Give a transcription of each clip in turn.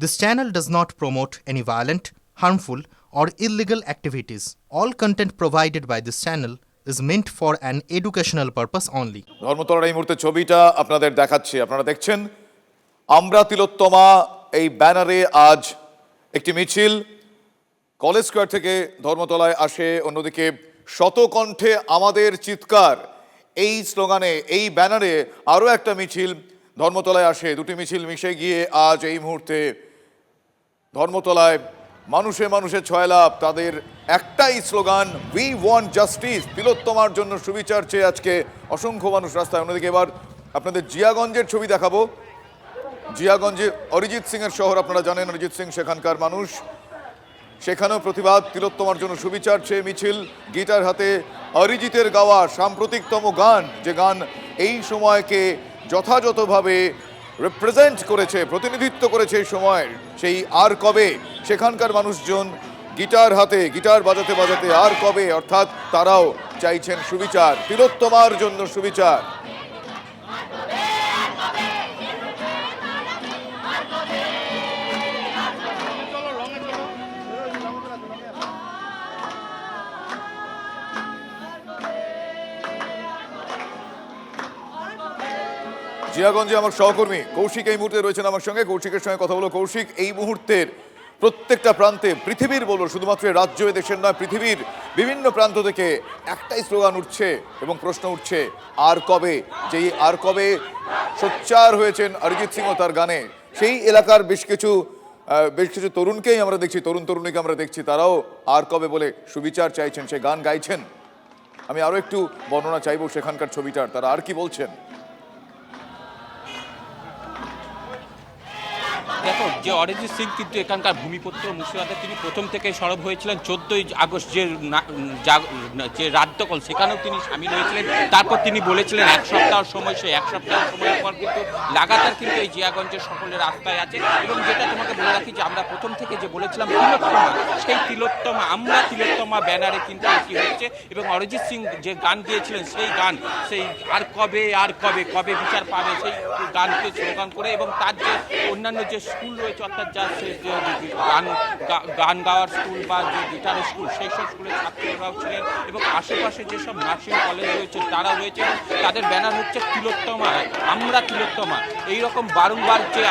This channel does not promote any violent, harmful, or illegal activities. All content provided by this channel is meant for an educational purpose only. ধর্মতলার এই মুহূর্তে ছবিটা আপনাদের দেখাচ্ছি আপনারা দেখছেন আমরা তিলোত্তমা এই ব্যানারে আজ একটি মিছিল কলেজ স্কোয়ার থেকে ধর্মতলায় আসে অন্যদিকে শতকণ্ঠে আমাদের চিৎকার এই স্লোগানে এই ব্যানারে আরও একটা মিছিল ধর্মতলায় আসে দুটি মিছিল মিশে গিয়ে আজ এই মুহূর্তে ধর্মতলায় মানুষে মানুষে ছয়লাভ তাদের একটাই স্লোগান উই ওয়ান্ট জাস্টিস তিলোত্তমার জন্য সুবিচার চেয়ে আজকে অসংখ্য মানুষ রাস্তায়। অন্যদিকে এবার আপনাদের জিয়াগঞ্জের ছবি দেখাবো। জিয়াগঞ্জে অরিজিৎ সিং এর শহর, আপনারা জানেন অরিজিৎ সিং সেখানকার মানুষ। সেখানেও প্রতিবাদ, তিলোত্তমার জন্য সুবিচার চেয়ে মিছিল গিটার হাতে অরিজিতের গাওয়া সাম্প্রতিকতম গান। যে গান এই সময়কে যথাযথভাবে রিপ্রেজেন্ট করেছে, প্রতিনিধিত্ব করেছে সময়। সেই আর কবে? সেখানকার মানুষজন গিটার হাতে, গিটার বাজাতে বাজাতে আর কবে? অর্থাৎ তারাও চাইছেন সুবিচার, তিলোত্তমার জন্য সুবিচার। জিয়াগঞ্জে আমার সহকর্মী কৌশিক এই মুহূর্তে রয়েছেন আমার সঙ্গে। কৌশিকের সঙ্গে কথা বলো। কৌশিক, এই মুহূর্তের প্রত্যেকটা প্রান্তে পৃথিবীর বলো, শুধুমাত্র রাজ্য দেশের নয়, পৃথিবীর বিভিন্ন প্রান্ত থেকে একটাই স্লোগান উঠছে এবং প্রশ্ন উঠছে, আর কবে? যেই আর কবে সোচ্চার হয়েছেন অরিজিৎ সিং ও তার গানে, সেই এলাকার বেশ কিছু বেশ কিছু তরুণকেই আমরা দেখছি, তরুণ তরুণীকে আমরা দেখছি। তারাও আর কবে বলে সুবিচার চাইছেন, সে গান গাইছেন? আমি আরও একটু বর্ণনা চাইব সেখানকার ছবিটার। তারা আর কি বলছেন? দেখো যে অরিজিৎ সিং কিন্তু এখানকার ভূমিপুত্র মুর্শিদাবাদে তিনি প্রথম থেকে সরব হয়েছিলেন চোদ্দই আগস্ট, যে যে রাজ্যকল সেখানেও তিনি সামিল হয়েছিলেন। তারপর তিনি বলেছিলেন, এক সপ্তাহ সময়, সেই এক সপ্তাহ সময়ের পর কিন্তু লাগাতার কিন্তু এই জিয়াগঞ্জের সকলে রাস্তায় আছে। এবং যেটা তোমাকে বলে রাখি যে, আমরা প্রথম থেকে যে বলেছিলাম, তিলোত্তমা, সেই তিলোত্তমা, আমরা তিলোত্তমা ব্যানারে কিন্তু এটি হচ্ছে। এবং অরিজিৎ সিং যে গান গিয়েছিলেন, সেই গান, সেই আর কবে আর কবে কবে বিচার পাবে, সেই গানকে স্লোগান করে এবং তার যে অন্যান্য যে স্কুল রয়েছে, অর্থাৎ যা গান গান গাওয়ার স্কুল বা যে গিটারের স্কুল, সেই সব স্কুলের ছাত্ররাও ছিলেন এবং আশেপাশে যেসব নার্সিং কলেজ রয়েছে তারা রয়েছে তাদের ব্যানার হচ্ছে তিলোত্তমা, আমরা তিলোত্তমা। এইরকম বারংবার যে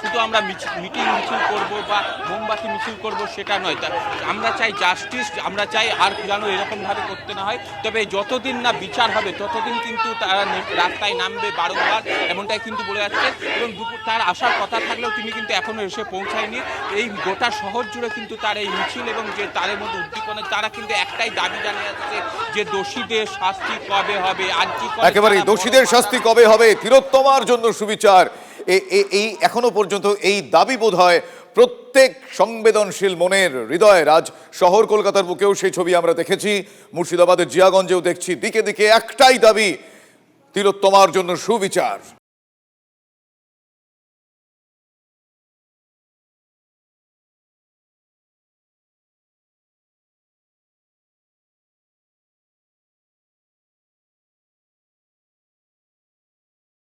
শুধু আমরা মিটিং মিছিল করব বা মোমবাতি মিছিল করব সেটা নয়। তা আমরা চাই জাস্টিস আমরা চাই আর যেন এরকমভাবে করতে না হয়। তবে যতদিন না বিচার হবে ততদিন কিন্তু তারা রাস্তায় নামবে বারংবার এমনটাই কিন্তু বলে যাচ্ছে। এবং দুপুর তার আসার কথা থাকলেও তিনি কিন্তু এখনও এসে পৌঁছায়নি। এই গোটা শহর জুড়ে কিন্তু তার এই মিছিল এবং যে তাদের মধ্যে উদ্দীপনা তারা কিন্তু একটাই দাবি জানিয়ে যাচ্ছে যে দোষীদের শাস্তি কবে হবে আর কি তারা দোষীদের শাস্তি কবে হবে তিলোত্তমার জন্য সুবিচার। এই এখনও পর্যন্ত এই দাবি বোধ হয় প্রত্যেক সংবেদনশীল মনের হৃদয় রাজ শহর কলকাতার বুকেও সেই ছবি আমরা দেখেছি। মুর্শিদাবাদের জিয়াগঞ্জেও দেখছি। দিকে দিকে একটাই দাবি, তিলোত্তমার জন্য সুবিচার।